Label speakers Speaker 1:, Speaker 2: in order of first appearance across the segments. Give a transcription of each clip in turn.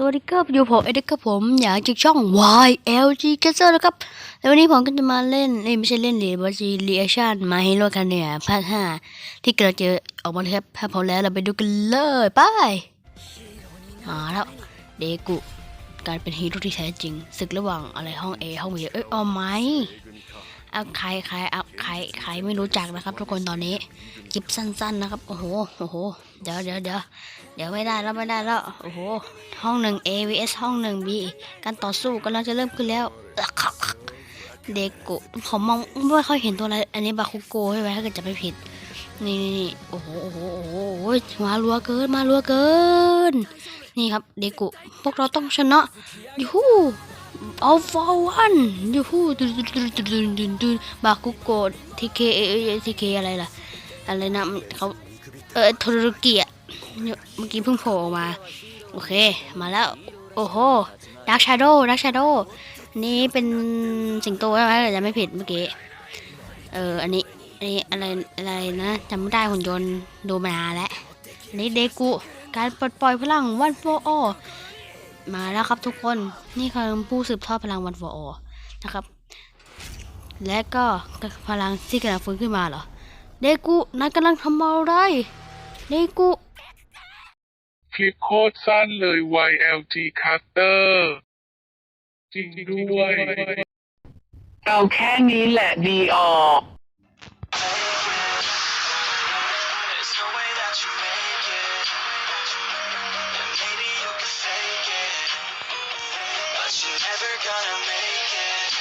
Speaker 1: สวัสดีครับอยู่ผมเอ็ดครับผมอยากจากช่อง YLG g a z e r นะครับแล้ววันนี้ผมก็จะมาเล่นเอ้ไม่ใช่เล่นหรือบาจีรีแอคชั่นมาฮีโร่คันเนี่ยภาคห้าที่กำลังจะออกมาแล้วครับถ้าพร้อมแล้วเราไปดูกันเลยไปมาแล้วเดกุกลารเป็นฮีโร่ที่แท้จริงศึกระหว่างอะไรห้อง A ห้อง B เอ้ยเอาไหมเอาใครใครเอา ใครใครไม่รู้จักนะครับ ทุกคนตอนนี้คลิปสั้น ๆนะครับ โอ้โหโอ้โหเดี๋ยวเดี๋ยวเดี๋ยวเดี๋ยวไม่ได้แล้วไม่ได้แล้วโอ้โหห้องหนึ่ง A vs ห้องหนึ่ง B การต่อสู้กำลังจะเริ่มขึ้นแล้วเด็กกุผมมองไม่ค่อยเห็นตัวอะไรอันนี้บาคุโกใช่ไหมถ้าเกิดจะไม่ผิดนี่นี่โอ้โหโอ้โหโอ้โหมารัวเกินมารัวเกิน นี่ครับเด็กกุพวกเราต้องชนะยูฮู อาฟอร์วันยูฮูดุนดุนดุนดุนดุนดุนดุนบาคุโกทีเคทีเคอะไรล่ะ อะไรนะเขาเออโทรุกิอะเมื่อกี้เพิ่งโผล่ออกมา โอเค มาแล้ว โอ้โหดักชาโดดักชาโดนี่เป็นสิงโตใช่ไหมแต่จะไม่ผิดเมื่อกี้ เออ อันนี้อันนี้อะไรอะไรนะจำไม่ได้หุ่นยนต์ดูมานานแล้วอันนี้เดกุการปลดปล่อยพลังวันโฟโอ มาแล้วครับทุกคนนี่คือผู้สืบทอดพลังวันโฟโอนะครับ และก็พลังที่กำลังฟื้นขึ้นมาเหรอเดกุนายกำลังทำอะไรเดกุ
Speaker 2: คลิปโคตรสั้นเลย YLG Cutter จริงด้วย
Speaker 3: เอาแค่นี้แหละดีออก
Speaker 4: never gonna make it.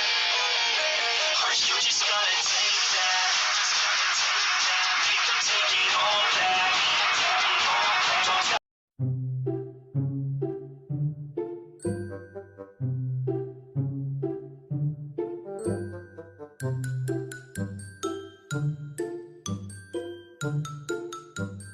Speaker 4: Are you just gonna take that? Make them take it all back. Don't